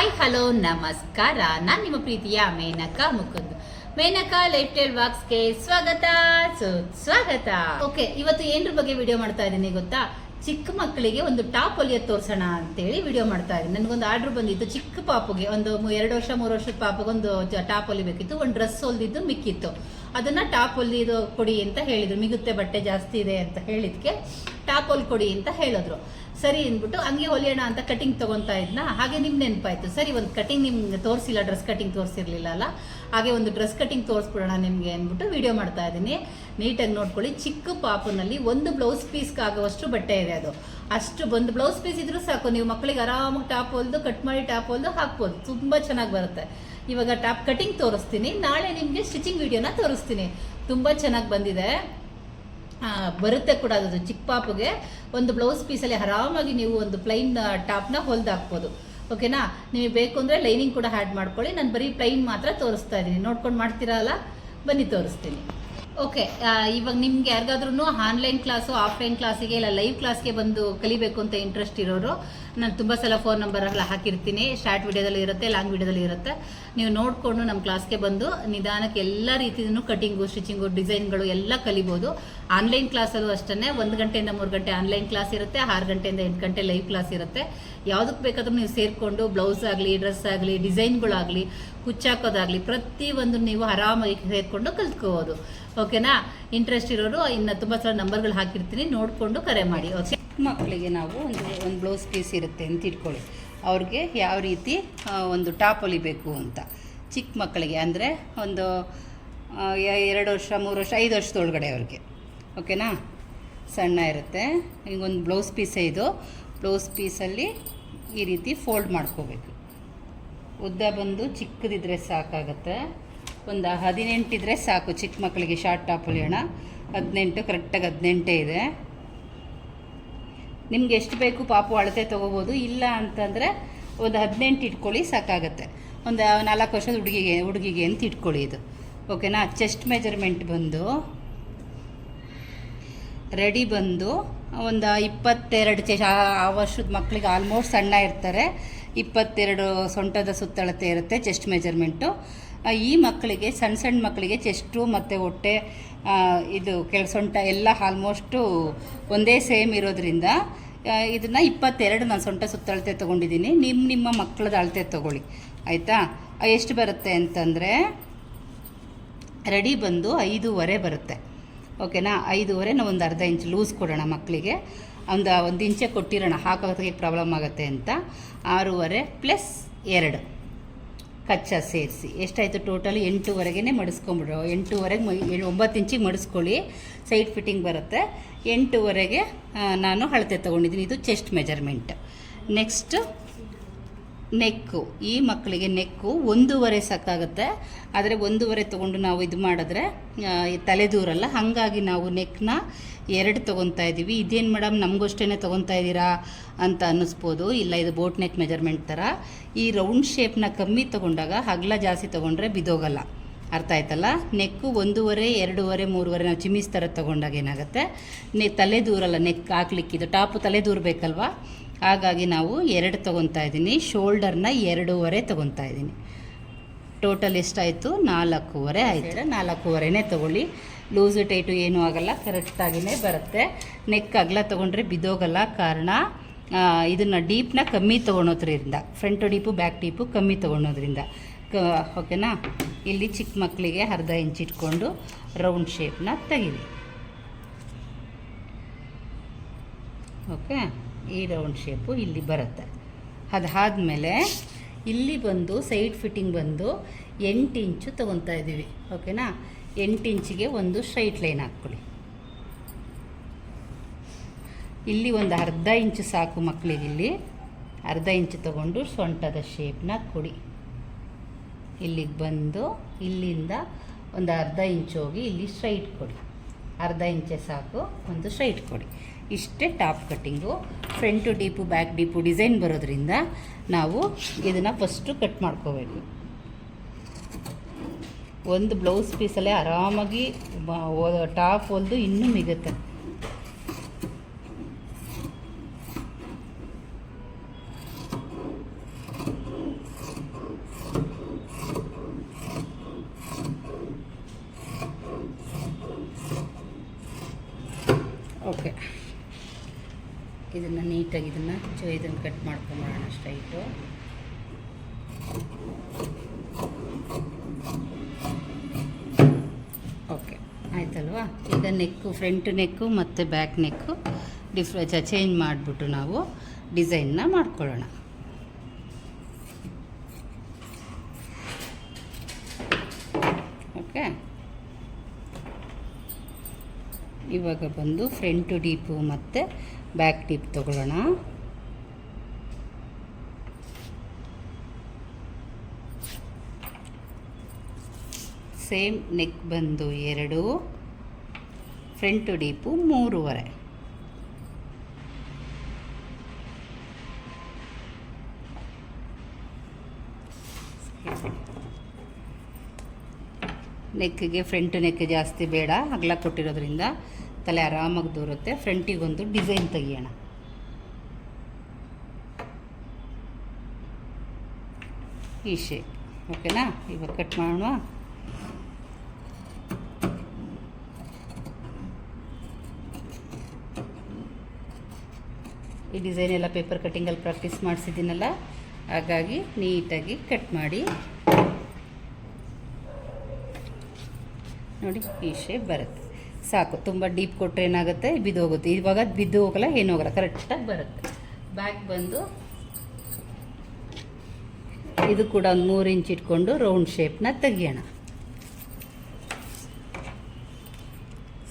Hi, hello, ನಮಸ್ಕಾರ. ನಾನು ನಿಮ್ಮ ಪ್ರೀತಿಯ ಮೇನಕಾ ಮುಕುಂದ್. ಮೇನಕಾ ಲೈಫ್ ಸ್ಟೈಲ್ ಬಾಕ್ಸ್ಗೆ ಸ್ವಾಗತ. ಸುಸ್ವಾಗತ ಓಕೆ, ಇವತ್ತು ಏನ್ರ ಬಗ್ಗೆ ವಿಡಿಯೋ ಮಾಡ್ತಾ ಇದ್ದೀನಿ ಗೊತ್ತಾ? ಚಿಕ್ಕ ಮಕ್ಕಳಿಗೆ ಒಂದು ಟಾಪ್ ಹೊಲಿಯೋದು ತೋರ್ಸೋಣ ಅಂತೇಳಿ ವಿಡಿಯೋ ಮಾಡ್ತಾ ಇದ್ದೀನಿ. ನನಗೊಂದು ಆರ್ಡರ್ ಬಂದಿತ್ತು. ಚಿಕ್ಕ ಪಾಪುಗೆ ಒಂದು ಎರಡು ವರ್ಷ, ಮೂರು ವರ್ಷದ ಪಾಪಗೆ ಒಂದು ಟಾಪ್ ಹೊಲಿಬೇಕಿತ್ತು ಒಂದು ಡ್ರೆಸ್ ಹೊಲಿದಿದ್ದು ಮಿಕ್ಕಿತ್ತು. ಅದನ್ನ ಟಾಪ್ ಹೊಲಿದು ಕೊಡಿ ಅಂತ ಹೇಳಿದ್ರು. ಮಿಗುತ್ತೆ ಬಟ್ಟೆ ಜಾಸ್ತಿ ಇದೆ ಅಂತ ಹೇಳಿದ್ಕೆ ಟಾಪ್ ಹೊಲ್ ಕೊಡಿ ಅಂತ ಹೇಳಿದ್ರು. ಸರಿ ಅಂದ್ಬಿಟ್ಟು ಹಂಗೆ ಹೊಲಿಯೋಣ ಅಂತ ಕಟಿಂಗ್ ತಗೊಂತಾ ಇದ್ನ. ಹಾಗೆ ನಿಮ್ ನೆನಪಾಯ್ತು. ಸರಿ, ಒಂದು ಕಟಿಂಗ್ ನಿಮ್ಗೆ ತೋರಿಸಿಲ್ಲ ಡ್ರೆಸ್ ಕಟಿಂಗ್ ತೋರಿಸಿರ್ಲಿಲ್ಲ ಅಲ್ಲ? ಹಾಗೆ ಒಂದು ಡ್ರೆಸ್ ಕಟಿಂಗ್ ತೋರಿಸ್ಬಿಡೋಣ ನಿಮಗೆ ಅಂದ್ಬಿಟ್ಟು ವಿಡಿಯೋ ಮಾಡ್ತಾ ಇದ್ದೀನಿ. ನೀಟಾಗಿ ನೋಡ್ಕೊಳ್ಳಿ. ಚಿಕ್ಕ ಪಾಪನಲ್ಲಿ ಒಂದು ಬ್ಲೌಸ್ ಪೀಸ್ಗೆ ಆಗುವಷ್ಟು ಬಟ್ಟೆ ಇದೆ ಅದು. ಅಷ್ಟು ಒಂದು ಬ್ಲೌಸ್ ಪೀಸ್ ಇದ್ರೂ ಸಾಕು. ನೀವು ಮಕ್ಕಳಿಗೆ ಆರಾಮಾಗಿ ಟಾಪ್ ಹೊಲ್ದು ಕಟ್ ಮಾಡಿ ಟಾಪ್ ಹೊಲ್ದು ಹಾಕ್ಬೋದು. ತುಂಬ ಚೆನ್ನಾಗಿ ಬರುತ್ತೆ. ಇವಾಗ ಟಾಪ್ ಕಟಿಂಗ್ ತೋರಿಸ್ತೀನಿ. ನಾಳೆ ನಿಮಗೆ ಸ್ಟಿಚಿಂಗ್ ವಿಡಿಯೋನ ತೋರಿಸ್ತೀನಿ. ತುಂಬ ಚೆನ್ನಾಗಿ ಬಂದಿದೆ. ಬರುತ್ತೆ ಕೂಡ ಅದು ಚಿಕ್ಕ ಪಾಪುಗೆ. ಒಂದು ಬ್ಲೌಸ್ ಪೀಸಲ್ಲಿ ಆರಾಮಾಗಿ ನೀವು ಒಂದು ಪ್ಲೈನ್ ಟಾಪ್ನ ಹೊಲ್ದಾಕ್ಬೋದು ಓಕೆನಾ ನಿಮಗೆ ಬೇಕು ಅಂದರೆ ಲೈನಿಂಗ್ ಕೂಡ ಆ್ಯಡ್ ಮಾಡ್ಕೊಳ್ಳಿ. ನಾನು ಬರೀ ಪ್ಲೈನ್ ಮಾತ್ರ ತೋರಿಸ್ತಾ ಇದ್ದೀನಿ. ನೋಡ್ಕೊಂಡು ಮಾಡ್ತೀರಲ್ಲ ಬನ್ನಿ ತೋರಿಸ್ತೀನಿ. ಓಕೆ ಇವಾಗ ನಿಮ್ಗೆ ಯಾರಿಗಾದ್ರೂ ಆನ್ಲೈನ್ ಕ್ಲಾಸು ಆಫ್ಲೈನ್ ಕ್ಲಾಸಿಗೆ ಇಲ್ಲ ಲೈವ್ ಕ್ಲಾಸ್ಗೆ ಬಂದು ಕಲಿಬೇಕು ಅಂತ ಇಂಟ್ರೆಸ್ಟ್ ಇರೋರು ನಾನು ತುಂಬ ಸಲ ಫೋನ್ ನಂಬರ್ ಎಲ್ಲ ಹಾಕಿರ್ತೀನಿ. ಶಾರ್ಟ್ ವಿಡಿಯೋದಲ್ಲಿ ಇರುತ್ತೆ ಲಾಂಗ್ ವಿಡಿಯೋದಲ್ಲಿ ಇರುತ್ತೆ. ನೀವು ನೋಡಿಕೊಂಡು ನಮ್ಮ ಕ್ಲಾಸ್ಗೆ ಬಂದು ನಿಧಾನಕ್ಕೆ ಎಲ್ಲ ರೀತಿಯೂ ಕಟಿಂಗು ಸ್ಟಿಚಿಂಗು ಡಿಸೈನ್ಗಳು ಎಲ್ಲ ಕಲಿಬೋದು. ಆನ್ಲೈನ್ ಕ್ಲಾಸಲ್ಲೂ ಅಷ್ಟೇ ಒಂದು ಗಂಟೆಯಿಂದ ಮೂರು ಗಂಟೆ ಆನ್ಲೈನ್ ಕ್ಲಾಸ್ ಇರುತ್ತೆ, ಆರು ಗಂಟೆಯಿಂದ ಎಂಟು ಗಂಟೆ ಲೈವ್ ಕ್ಲಾಸ್ ಇರುತ್ತೆ. ಯಾವುದಕ್ಕೆ ಬೇಕಾದರೂ ನೀವು ಸೇರಿಕೊಂಡು ಬ್ಲೌಸ್ ಆಗಲಿ ಡ್ರೆಸ್ ಆಗಲಿ ಡಿಸೈನ್ಗಳಾಗಲಿ ಕುಚ್ಚಾಕೋದಾಗಲಿ ಪ್ರತಿಯೊಂದು ನೀವು ಆರಾಮಾಗಿ ಸೇರಿಕೊಂಡು ಕಲ್ತ್ಕೋಬೋದು. ಓಕೆನಾ ಇಂಟ್ರೆಸ್ಟ್ ಇರೋರು ಇನ್ನು ತುಂಬ ಸಲ ನಂಬರ್ಗಳು ಹಾಕಿರ್ತೀನಿ, ನೋಡಿಕೊಂಡು ಕರೆ ಮಾಡಿ ಓಕೆ ಮಕ್ಕಳಿಗೆ ನಾವು ಒಂದು ಒಂದು ಬ್ಲೌಸ್ ಪೀಸ್ ಇರುತ್ತೆ ಅಂತ ಇಟ್ಕೊಳ್ಳಿ. ಅವ್ರಿಗೆ ಯಾವ ರೀತಿ ಒಂದು ಟಾಪ್ ಹೊಲಿಬೇಕು ಅಂತ. ಚಿಕ್ಕ ಮಕ್ಕಳಿಗೆ ಅಂದರೆ ಒಂದು ಎರಡು ವರ್ಷ, ಮೂರು ವರ್ಷ, ಐದು ವರ್ಷದೊಳಗಡೆ ಅವ್ರಿಗೆ. ಓಕೆನಾ? ಸಣ್ಣ ಇರುತ್ತೆ. ಈಗ ಒಂದು ಬ್ಲೌಸ್ ಪೀಸೇ ಇದು. ಬ್ಲೌಸ್ ಪೀಸಲ್ಲಿ ಈ ರೀತಿ ಫೋಲ್ಡ್ ಮಾಡ್ಕೋಬೇಕು. ಉದ್ದ ಬಂದು ಚಿಕ್ಕದಿದ್ರೆ ಸಾಕಾಗುತ್ತೆ. ಒಂದು ಹದಿನೆಂಟಿದ್ರೆ ಸಾಕು ಚಿಕ್ಕ ಮಕ್ಕಳಿಗೆ ಶಾರ್ಟ್ ಟಾಪ್ ಹೊಲಿಯೋಣ. ಹದಿನೆಂಟು, ಕರೆಕ್ಟಾಗಿ ಹದಿನೆಂಟೇ ಇದೆ. ನಿಮ್ಗೆ ಎಷ್ಟು ಬೇಕು ಪಾಪು ಅಳತೆ ತೊಗೋಬೋದು. ಇಲ್ಲ ಅಂತಂದರೆ ಒಂದು ಹದಿನೆಂಟು ಇಟ್ಕೊಳ್ಳಿ, ಸಾಕಾಗುತ್ತೆ. ಒಂದು ನಾಲ್ಕು ವರ್ಷದ ಹುಡುಗಿಗೆ ಹುಡುಗಿಗೆ ಅಂತ ಇಟ್ಕೊಳ್ಳಿ ಇದು. ಓಕೆನಾ? ಚೆಸ್ಟ್ ಮೆಜರ್ಮೆಂಟ್ ಬಂದು ರೆಡಿ ಬಂದು, ಒಂದು ಇಪ್ಪತ್ತೆರಡು ಚೆ ಆ- ವರ್ಷದ ಮಕ್ಕಳಿಗೆ ಆಲ್ಮೋಸ್ಟ್ ಸಣ್ಣ ಇರ್ತಾರೆ. ಇಪ್ಪತ್ತೆರಡು ಸೊಂಟದ ಸುತ್ತಳತೆ ಇರುತ್ತೆ ಚೆಸ್ಟ್ ಮೆಜರ್ಮೆಂಟು ಈ ಮಕ್ಕಳಿಗೆ ಸಣ್ಣ ಸಣ್ಣ ಮಕ್ಕಳಿಗೆ ಚೆಸ್ಟು ಮತ್ತು ಹೊಟ್ಟೆ ಇದು ಕೆಳಸೊಂಟ ಎಲ್ಲ ಆಲ್ಮೋಸ್ಟು ಒಂದೇ ಸೇಮ್ ಇರೋದ್ರಿಂದ ಇದನ್ನು ಇಪ್ಪತ್ತೆರಡು ನಾನು ಸೊಂಟ ಸುತ್ತಳತೆ ತೊಗೊಂಡಿದ್ದೀನಿ ನಿಮ್ಮ ನಿಮ್ಮ ಮಕ್ಕಳದ ಅಳತೆ ತೊಗೊಳ್ಳಿ. ಆಯಿತಾ? ಎಷ್ಟು ಬರುತ್ತೆ ಅಂತಂದರೆ ರೆಡಿ ಬಂದು ಐದೂವರೆ ಬರುತ್ತೆ. ಓಕೆನಾ ಐದೂವರೆ ನಾವು ಒಂದು ಅರ್ಧ ಇಂಚ್ ಲೂಸ್ ಕೊಡೋಣ ಮಕ್ಕಳಿಗೆ ಒಂದು ಒಂದು ಇಂಚೆ ಕೊಟ್ಟಿರೋಣ. ಹಾಕೋದಕ್ಕೆ ಪ್ರಾಬ್ಲಮ್ ಆಗುತ್ತೆ ಅಂತ. ಆರೂವರೆ ಪ್ಲಸ್ ಎರಡು. ಕಚ್ಚಾ ಸೇರಿಸಿ. ಎಷ್ಟಾಯಿತು ಟೋಟಲ್ ಎಂಟೂವರೆಗೆ ಮಡಿಸ್ಕೊಂಬಿಡು ಎಂಟೂವರೆಗೆ ಒಂಬತ್ತು ಇಂಚಿಗೆ ಮಡಿಸ್ಕೊಳ್ಳಿ. ಸೈಡ್ ಫಿಟ್ಟಿಂಗ್ ಬರುತ್ತೆ. ಎಂಟೂವರೆಗೆ ನಾನು ಅಳತೆ ತೊಗೊಂಡಿದ್ದೀನಿ. ಇದು ಚೆಸ್ಟ್ ಮೆಜರ್ಮೆಂಟ್ ನೆಕ್ಸ್ಟ್ ನೆಕ್ಕು. ಈ ಮಕ್ಕಳಿಗೆ ನೆಕ್ಕು ಒಂದೂವರೆ ಸಾಕಾಗುತ್ತೆ. ಆದರೆ ಒಂದೂವರೆ ತೊಗೊಂಡು ನಾವು ಇದು ಮಾಡಿದ್ರೆ ತಲೆದೂರಲ್ಲ, ಹಾಗಾಗಿ ನಾವು ನೆಕ್ನ ಎರಡು ತೊಗೊತಾ ಇದ್ದೀವಿ. ಇದೇನು ಮೇಡಮ್ ನಮಗಷ್ಟೇ ತೊಗೊತಾ ಇದ್ದೀರಾ ಅಂತ ಅನ್ನಿಸ್ಬೋದು. ಇಲ್ಲ, ಇದು ಬೋಟ್ ನೆಕ್ ಮೆಜರ್ಮೆಂಟ್ ಥರ ಈ ರೌಂಡ್ ಶೇಪ್ನ ಕಮ್ಮಿ ತೊಗೊಂಡಾಗ ಹಗ್ಲ ಜಾಸ್ತಿ ತೊಗೊಂಡ್ರೆ ಬಿದೋಗಲ್ಲ ಅರ್ಥ ಆಯ್ತಲ್ಲ? ನೆಕ್ಕು ಒಂದೂವರೆ, ಎರಡೂವರೆ, ಮೂರುವರೆ, ನಾವು ಚಿಮ್ಮಿಸ್ ಥರ ತೊಗೊಂಡಾಗ ಏನಾಗುತ್ತೆ? ನೆ ತಲೆ ದೂರಲ್ಲ ನೆಕ್ ಹಾಕ್ಲಿಕ್ಕಿದು. ಟಾಪು ತಲೆ ದೂರ ಬೇಕಲ್ವಾ ಹಾಗಾಗಿ ನಾವು ಎರಡು ತೊಗೊತಾ ಇದ್ದೀನಿ. ಶೋಲ್ಡರ್ನ ಎರಡೂವರೆ ತೊಗೊತಾ ಇದ್ದೀನಿ. ಟೋಟಲ್ ಎಷ್ಟಾಯಿತು? ನಾಲ್ಕೂವರೆ ಆಯಿತು. ನಾಲ್ಕೂವರೆನೇ ತೊಗೊಳ್ಳಿ. ಲೂಸು ಟೈಟು ಏನೂ ಆಗಲ್ಲ ಕರೆಕ್ಟಾಗಿಯೇ ಬರುತ್ತೆ. ನೆಕ್ ಅಗಲ ತೊಗೊಂಡ್ರೆ ಬಿದ್ದೋಗಲ್ಲ ಕಾರಣ ಇದನ್ನು ಡೀಪ್ನ ಕಮ್ಮಿ ತೊಗೊಳೋದ್ರಿಂದ, ಫ್ರಂಟ್ ಡೀಪು ಬ್ಯಾಕ್ ಡೀಪು ಕಮ್ಮಿ ತೊಗೊಳೋದ್ರಿಂದ. ಕ, ಓಕೆನಾ? ಇಲ್ಲಿ ಚಿಕ್ಕ ಮಕ್ಕಳಿಗೆ ಅರ್ಧ ಇಂಚ್ ಇಟ್ಕೊಂಡು ರೌಂಡ್ ಶೇಪ್ನ ತೆಗೀರಿ. ಓಕೆ? ಈ ರೌಂಡ್ ಶೇಪು ಇಲ್ಲಿ ಬರುತ್ತೆ. ಅದಾದಮೇಲೆ ಇಲ್ಲಿ ಬಂದು ಸೈಡ್ ಫಿಟ್ಟಿಂಗ್ ಬಂದು ಎಂಟು ಇಂಚು ತೊಗೊತಾ ಇದ್ದೀವಿ. ಓಕೆನಾ ಎಂಟು ಇಂಚಿಗೆ ಒಂದು ಸ್ಟ್ರೈಟ್ ಲೈನ್ ಹಾಕ್ಕೊಳ್ಳಿ. ಇಲ್ಲಿ ಒಂದು ಅರ್ಧ ಇಂಚು ಸಾಕು ಮಕ್ಕಳಿಗೆ ಇಲ್ಲಿ. ಅರ್ಧ ಇಂಚು ತೊಗೊಂಡು ಸೊಂಟದ ಶೇಪ್ನ ಕೊಡಿ. ಇಲ್ಲಿಗೆ ಬಂದು ಇಲ್ಲಿಂದ ಒಂದು ಅರ್ಧ ಇಂಚು ಹೋಗಿ ಇಲ್ಲಿ ಸ್ಟ್ರೈಟ್ ಕೊಡಿ. ಅರ್ಧ ಇಂಚೆ ಸಾಕು, ಒಂದು ಸ್ಟ್ರೈಟ್ ಕೊಡಿ. ಇಷ್ಟೇ top cutting. Front deep back deep design ಬರೋದ್ರಿಂದ ನಾವು ಇದನ್ನು ಫಸ್ಟು ಕಟ್ ಮಾಡ್ಕೋಬೇಕು. ಒಂದು ಬ್ಲೌಸ್ ಪೀಸಲ್ಲೇ ಆರಾಮಾಗಿ ಟಾಪ್ ಒಂದು ಇನ್ನೂ ಮಿಗುತ್ತೆ. ಓಕೆ ಇದನ್ನು ನೀಟಾಗಿ ಇದನ್ನು ಚ ಇದನ್ನು ಕಟ್ ಮಾಡ್ಕೊಂಬಿಡೋಣ ಸ್ಟ್ರೈಟು ಓಕೆ ಆಯ್ತಲ್ವಾ? ಈಗ ನೆಕ್ಕು ಫ್ರಂಟ್ ನೆಕ್ಕು ಮತ್ತು ಬ್ಯಾಕ್ ನೆಕ್ಕು ಡಿಫ್ರ ಚೇಂಜ್ ಮಾಡಿಬಿಟ್ಟು ನಾವು ಡಿಸೈನ್ನ ಮಾಡ್ಕೊಳ್ಳೋಣ. ಓಕೆ ಇವಾಗ ಬಂದು ಫ್ರಂಟು ಡೀಪು ಮತ್ತು ಬ್ಯಾಕ್ ಟಿಪ್ ತಗೊಳ್ಳೋಣ. ಸೇಮ್ ನೆಕ್ ಬಂದು ಎರಡು, ಫ್ರಂಟ್ ಡೀಪು ಮೂರುವರೆ. ನೆಕ್ಗೆ ಫ್ರಂಟ್ ನೆಕ್ ಜಾಸ್ತಿ ಬೇಡ, ಅಗಲ ಕೊಟ್ಟಿರೋದ್ರಿಂದ ತಲೆ ಆರಾಮಾಗಿ ದೂರುತ್ತೆ. ಫ್ರಂಟಿಗೊಂದು ಡಿಸೈನ್ ತೆಗಿಯೋಣ. ಈ ಶೇಪ್ ಓಕೆನಾ? ಇವಾಗ ಕಟ್ ಮಾಡೋಣ. ಈ ಡಿಸೈನ್ ಎಲ್ಲ ಪೇಪರ್ ಕಟ್ಟಿಂಗಲ್ಲಿ ಪ್ರಾಕ್ಟೀಸ್ ಮಾಡಿಸಿದ್ದೀನಲ್ಲ? ಹಾಗಾಗಿ ನೀಟಾಗಿ ಕಟ್ ಮಾಡಿ. ನೋಡಿ, ಈ ಶೇಪ್ ಬರುತ್ತೆ. ಸಾಕು, ತುಂಬ ಡೀಪ್ ಕೊಟ್ಟರೆ ಏನಾಗುತ್ತೆ? ಬಿದ್ದು ಹೋಗುತ್ತೆ. ಇವಾಗ ಬಿದ್ದು ಹೋಗಲ್ಲ, ಏನು ಹೋಗಲ್ಲ ಕರೆಕ್ಟಾಗಿ ಬರುತ್ತೆ. ಬ್ಯಾಕ್ ಬಂದು ಇದು ಕೂಡ ಒಂದು ಮೂರು ಇಂಚ್ ಇಟ್ಕೊಂಡು ರೌಂಡ್ ಶೇಪ್ನ ತೆಗಿಯೋಣ.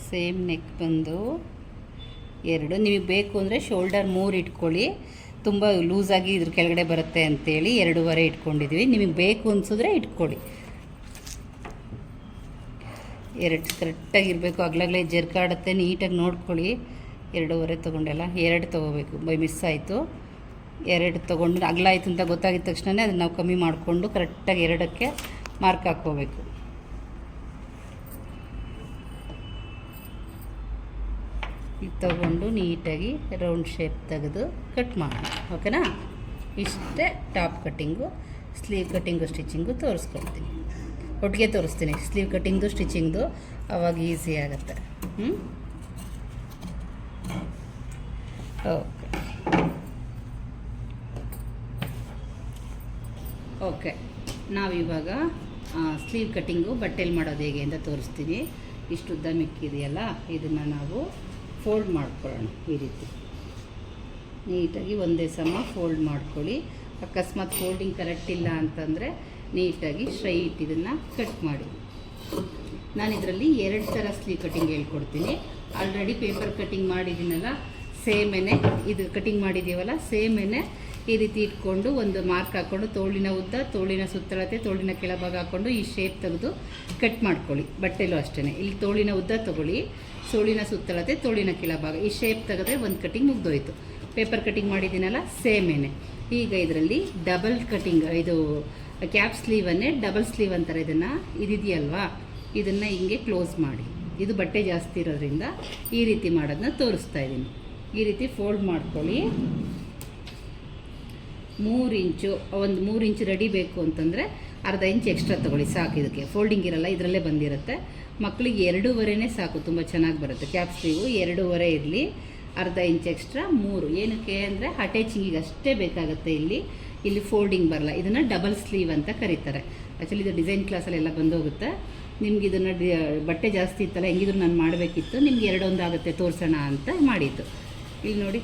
ಸೇಮ್ ನೆಕ್ ಬಂದು ಎರಡು. ನಿಮಗೆ ಬೇಕು ಅಂದರೆ ಶೋಲ್ಡರ್ ಮೂರು ಇಟ್ಕೊಳ್ಳಿ. ತುಂಬ ಲೂಸಾಗಿ ಇದ್ರ ಕೆಳಗಡೆ ಬರುತ್ತೆ ಅಂತೇಳಿ ಎರಡೂವರೆ ಇಟ್ಕೊಂಡಿದ್ವಿ. ನಿಮಗೆ ಬೇಕು ಅನಿಸಿದ್ರೆ ಇಟ್ಕೊಳ್ಳಿ. ಎರಡು ಕರೆಕ್ಟಾಗಿರಬೇಕು. ಅಗ್ಲಾಗಲೇ ಜರ್ಕಾಡುತ್ತೆ, ನೀಟಾಗಿ ನೋಡ್ಕೊಳ್ಳಿ. ಎರಡೂವರೆ ತೊಗೊಂಡೆಲ್ಲ, ಎರಡು ತೊಗೋಬೇಕು. ಬೈ ಮಿಸ್ ಆಯಿತು. ಎರಡು ತೊಗೊಂಡು, ಅಗಲ ಆಯಿತು ಅಂತ ಗೊತ್ತಾಗಿದ ತಕ್ಷಣವೇ ಅದನ್ನು ನಾವು ಕಮ್ಮಿ ಮಾಡಿಕೊಂಡು ಕರೆಕ್ಟಾಗಿ ಎರಡಕ್ಕೆ ಮಾರ್ಕ್ ಹಾಕ್ಕೋಬೇಕು. ಇದು ತಗೊಂಡು ನೀಟಾಗಿ ರೌಂಡ್ ಶೇಪ್ ತೆಗೆದು ಕಟ್ ಮಾಡೋಣ. ಓಕೆನಾ? ಇಷ್ಟೇ top cutting, sleeve cutting stitching ತೋರಿಸ್ಕೊಡ್ತೀನಿ. ಒಟ್ಟಿಗೆ ತೋರಿಸ್ತೀನಿ. ಸ್ಲೀವ್ ಕಟ್ಟಿಂಗ್ದು ಸ್ಟಿಚಿಂಗ್ದು ಅವಾಗ ಈಸಿ ಆಗುತ್ತೆ. ಹ್ಞೂ ಓಕೆ ಓಕೆ ನಾವಿವಾಗ ಸ್ಲೀವ್ ಕಟ್ಟಿಂಗು ಬಟ್ಟೆಲಿ ಮಾಡೋದು ಹೇಗೆ ಅಂತ ತೋರಿಸ್ತೀನಿ. ಇಷ್ಟು ಉದ್ದ ಮಿಕ್ಕಿದೆಯಲ್ಲ ಇದನ್ನು ನಾವು ಫೋಲ್ಡ್ ಮಾಡ್ಕೊಳ್ಳೋಣ ಈ ರೀತಿ. ನೀಟಾಗಿ ಒಂದೇ ಸಮ ಫೋಲ್ಡ್ ಮಾಡ್ಕೊಳ್ಳಿ. ಅಕಸ್ಮಾತ್ ಫೋಲ್ಡಿಂಗ್ ಕರೆಕ್ಟ್ ಇಲ್ಲ ಅಂತಂದರೆ ನೀಟಾಗಿ ಸ್ಟ್ರೈಟ್ ಇದನ್ನು ಕಟ್ ಮಾಡಿ. ನಾನು ಇದರಲ್ಲಿ ಎರಡು ಥರ ಸ್ಲೀವ್ ಕಟ್ಟಿಂಗ್ ಹೇಳ್ಕೊಡ್ತೀನಿ. ಆಲ್ರೆಡಿ ಪೇಪರ್ ಕಟ್ಟಿಂಗ್ ಮಾಡಿದ್ದೀನಲ್ಲ ಸೇಮೇನೆ ಇದು ಕಟ್ಟಿಂಗ್ ಮಾಡಿದ್ದೀವಲ್ಲ ಸೇಮೇನೆ ಈ ರೀತಿ ಇಟ್ಕೊಂಡು ಒಂದು ಮಾರ್ಕ್ ಹಾಕ್ಕೊಂಡು ತೋಳಿನ ಉದ್ದ, ತೋಳಿನ ಸುತ್ತಳತೆ, ತೋಳಿನ ಕೆಳಭಾಗ ಹಾಕ್ಕೊಂಡು ಈ ಶೇಪ್ ತೆಗೆದು ಕಟ್ ಮಾಡ್ಕೊಳ್ಳಿ. ಬಟ್ಟೆಲೂ ಅಷ್ಟೇ ಇಲ್ಲಿ ತೋಳಿನ ಉದ್ದ ತೊಗೊಳ್ಳಿ, ತೋಳಿನ ಸುತ್ತಳತೆ, ತೋಳಿನ ಕೆಳಭಾಗ. ಈ ಶೇಪ್ ತೆಗೆದ್ರೆ ಒಂದು ಕಟಿಂಗ್ ಮುಗ್ದೋಯ್ತು. ಪೇಪರ್ ಕಟಿಂಗ್ ಮಾಡಿದ್ದೀನಲ್ಲ ಸೇಮೇನೆ ಈಗ ಇದರಲ್ಲಿ ಡಬಲ್ ಕಟ್ಟಿಂಗ್ ಇದು ಕ್ಯಾಪ್ ಸ್ಲೀವನ್ನೇ ಡಬಲ್ ಸ್ಲೀವ್ ಅಂತಾರೆ ಇದನ್ನು. ಇದಿದೆಯಲ್ವಾ? ಇದನ್ನು ಹಿಂಗೆ ಕ್ಲೋಸ್ ಮಾಡಿ. ಇದು ಬಟ್ಟೆ ಜಾಸ್ತಿ ಇರೋದ್ರಿಂದ ಈ ರೀತಿ ಮಾಡೋದನ್ನ ತೋರಿಸ್ತಾ ಇದ್ದೀನಿ. ಈ ರೀತಿ ಫೋಲ್ಡ್ ಮಾಡ್ಕೊಳ್ಳಿ. ಮೂರು ಇಂಚು, ಒಂದು ಮೂರು ಇಂಚು ರೆಡಿ ಬೇಕು ಅಂತಂದರೆ ಅರ್ಧ ಇಂಚ್ ಎಕ್ಸ್ಟ್ರಾ ತೊಗೊಳ್ಳಿ, ಸಾಕು ಇದಕ್ಕೆ. ಫೋಲ್ಡಿಂಗ್ ಇರಲ್ಲ, ಇದರಲ್ಲೇ ಬಂದಿರುತ್ತೆ. ಮಕ್ಕಳಿಗೆ ಎರಡೂವರೆನೇ ಸಾಕು, ತುಂಬ ಚೆನ್ನಾಗಿ ಬರುತ್ತೆ. ಕ್ಯಾಪ್ ಸ್ಲೀವು ಎರಡೂವರೆ ಇರಲಿ. ಅರ್ಧ ಇಂಚ್ ಎಕ್ಸ್ಟ್ರಾ ಮೂರು. ಏನಕ್ಕೆ ಅಂದರೆ ಅಟ್ಯಾಚಿಂಗಿಗೆ ಅಷ್ಟೇ ಬೇಕಾಗುತ್ತೆ ಇಲ್ಲಿ. ಇಲ್ಲಿ ಫೋಲ್ಡಿಂಗ್ ಬರಲ್ಲ. ಇದನ್ನು ಡಬಲ್ ಸ್ಲೀವ್ ಅಂತ ಕರೀತಾರೆ. ಆ್ಯಕ್ಚುಲಿ ಇದು ಡಿಸೈನ್ ಕ್ಲಾಸಲ್ಲೆಲ್ಲ ಬಂದೋಗುತ್ತೆ. ನಿಮ್ಗೆ ಇದನ್ನು ಡಿ, ಬಟ್ಟೆ ಜಾಸ್ತಿ ಇತ್ತಲ್ಲ, ಹೆಂಗಿದ್ರು ನಾನು ಮಾಡಬೇಕಿತ್ತು. ನಿಮ್ಗೆ ಎರಡೊಂದು ಆಗುತ್ತೆ, ತೋರಿಸೋಣ ಅಂತ ಮಾಡಿದ್ದು. ಇಲ್ಲಿ ನೋಡಿ,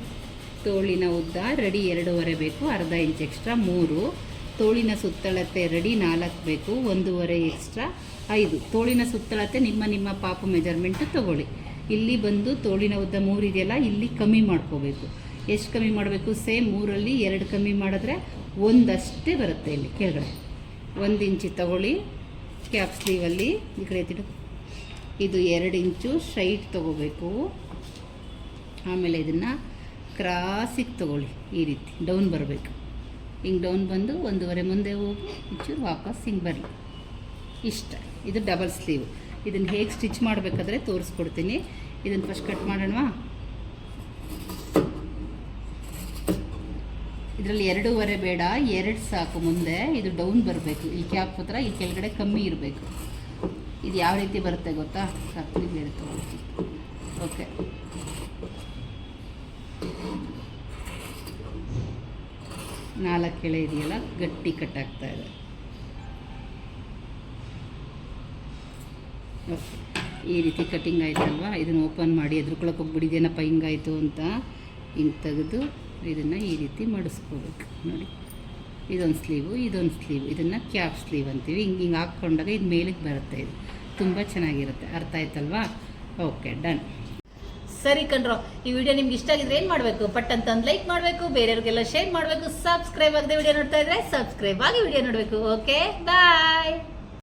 ತೋಳಿನ ಉದ್ದ ರೆಡಿ ಎರಡೂವರೆ ಬೇಕು, ಅರ್ಧ ಇಂಚ್ ಎಕ್ಸ್ಟ್ರಾ ಮೂರು. ತೋಳಿನ ಸುತ್ತಳತೆ ರೆಡಿ ನಾಲ್ಕು ಬೇಕು, ಒಂದೂವರೆ ಎಕ್ಸ್ಟ್ರಾ ಐದು. ತೋಳಿನ ಸುತ್ತಳತೆ ನಿಮ್ಮ ನಿಮ್ಮ ಪಾಪು ಮೆಜರ್ಮೆಂಟು ತೊಗೊಳ್ಳಿ. ಇಲ್ಲಿ ಬಂದು ತೋಳಿನ ಉದ್ದ ಮೂರು ಇದೆಯಲ್ಲ ಇಲ್ಲಿ ಕಮ್ಮಿ ಮಾಡ್ಕೋಬೇಕು. ಎಷ್ಟು ಕಮ್ಮಿ ಮಾಡಬೇಕು? ಸೇಮ್ ಮೂರಲ್ಲಿ ಎರಡು ಕಮ್ಮಿ ಮಾಡಿದ್ರೆ ಒಂದಷ್ಟೇ ಬರುತ್ತೆ ಇಲ್ಲಿ ಕೆಳಗಡೆ. ಒಂದು ಇಂಚು ತಗೊಳ್ಳಿ, ಕ್ಯಾಪ್ ಸ್ಲೀವಲ್ಲಿ. ಈ ಕಡೆ ಎತ್ತಿಡು. ಇದು ಎರಡು ಇಂಚು ಸ್ಟ್ರೈಟ್ ತೊಗೋಬೇಕು. ಆಮೇಲೆ ಇದನ್ನು ಕ್ರಾಸಿಗೆ ತೊಗೊಳ್ಳಿ ಈ ರೀತಿ. ಡೌನ್ ಬರಬೇಕು. ಹಿಂಗೆ ಡೌನ್ ಬಂದು ಒಂದೂವರೆ ಮುಂದೆ ಹೋಗಿ ಇಂಚು ವಾಪಸ್ ಹಿಂಗೆ ಬರಲಿ. ಇಷ್ಟ. ಇದು ಡಬಲ್ ಸ್ಲೀವ್. ಇದನ್ನು ಹೇಗೆ ಸ್ಟಿಚ್ ಮಾಡಬೇಕಾದ್ರೆ ತೋರಿಸ್ಕೊಡ್ತೀನಿ. ಇದನ್ನು ಫಸ್ಟ್ ಕಟ್ ಮಾಡೋಣವಾ? ಇದರಲ್ಲಿ ಎರಡೂವರೆ ಬೇಡ, ಎರಡು ಸಾಕು ಮುಂದೆ. ಇದು ಡೌನ್ ಬರಬೇಕು. ಈ ಕ್ಯಾಪ್ ಹತ್ರ, ಈ ಕೆಳಗಡೆ ಕಮ್ಮಿ ಇರಬೇಕು. ಇದು ಯಾವ ರೀತಿ ಬರುತ್ತೆ ಗೊತ್ತಾ? ಸಾಕು, ನೀವು ಓಕೆ ನಾಲ್ಕು ಎಳೆ ಇದೆಯಲ್ಲ, ಗಟ್ಟಿ ಕಟ್ಟಾಗ್ತಾ ಇದೆ. ಈ ರೀತಿ ಕಟಿಂಗ್ ಆಯಿತಲ್ವ? ಇದನ್ನು ಓಪನ್ ಮಾಡಿ ಎದ್ರುಕೊಳಕ್ಕೆ ಹೋಗ್ಬಿಡಿ ಹಿಂಗಾಯಿತು ಅಂತ ಹಿಂಗೆ ತೆಗೆದು ಇದನ್ನು ಈ ರೀತಿ ಮಡಿಸ್ಕೋಬೇಕು. ನೋಡಿ. ಇದೊಂದು ಸ್ಲೀವು ಇದೊಂದು ಸ್ಲೀವ್ ಇದನ್ನು ಕ್ಯಾಪ್ ಸ್ಲೀವ್ ಅಂತೀವಿ. ಹಿಂಗೆ ಹಿಂಗೆ ಹಾಕ್ಕೊಂಡಾಗ ಇದು ಮೇಲಕ್ಕೆ ಬರುತ್ತೆ ಇದು. ತುಂಬ ಚೆನ್ನಾಗಿರುತ್ತೆ. ಅರ್ಥ ಆಯ್ತಲ್ವಾ? ಓಕೆ ಡನ್ ಸರಿ ಕಣ್ರೋ, ಈ ವಿಡಿಯೋ ನಿಮ್ಗೆ ಇಷ್ಟ ಆಗಿದ್ರೆ ಏನು ಮಾಡಬೇಕು? ಪಟ್ ಅಂತ ಒಂದು ಲೈಕ್ ಮಾಡಬೇಕು, ಬೇರೆಯವ್ರಿಗೆಲ್ಲ ಶೇರ್ ಮಾಡಬೇಕು ಸಬ್ಸ್ಕ್ರೈಬ್ ಆಗದೆ ವಿಡಿಯೋ ನೋಡ್ತಾ ಇದ್ರೆ ಸಬ್ಸ್ಕ್ರೈಬ್ ಆಗಿ ವಿಡಿಯೋ ನೋಡಬೇಕು. Okay bye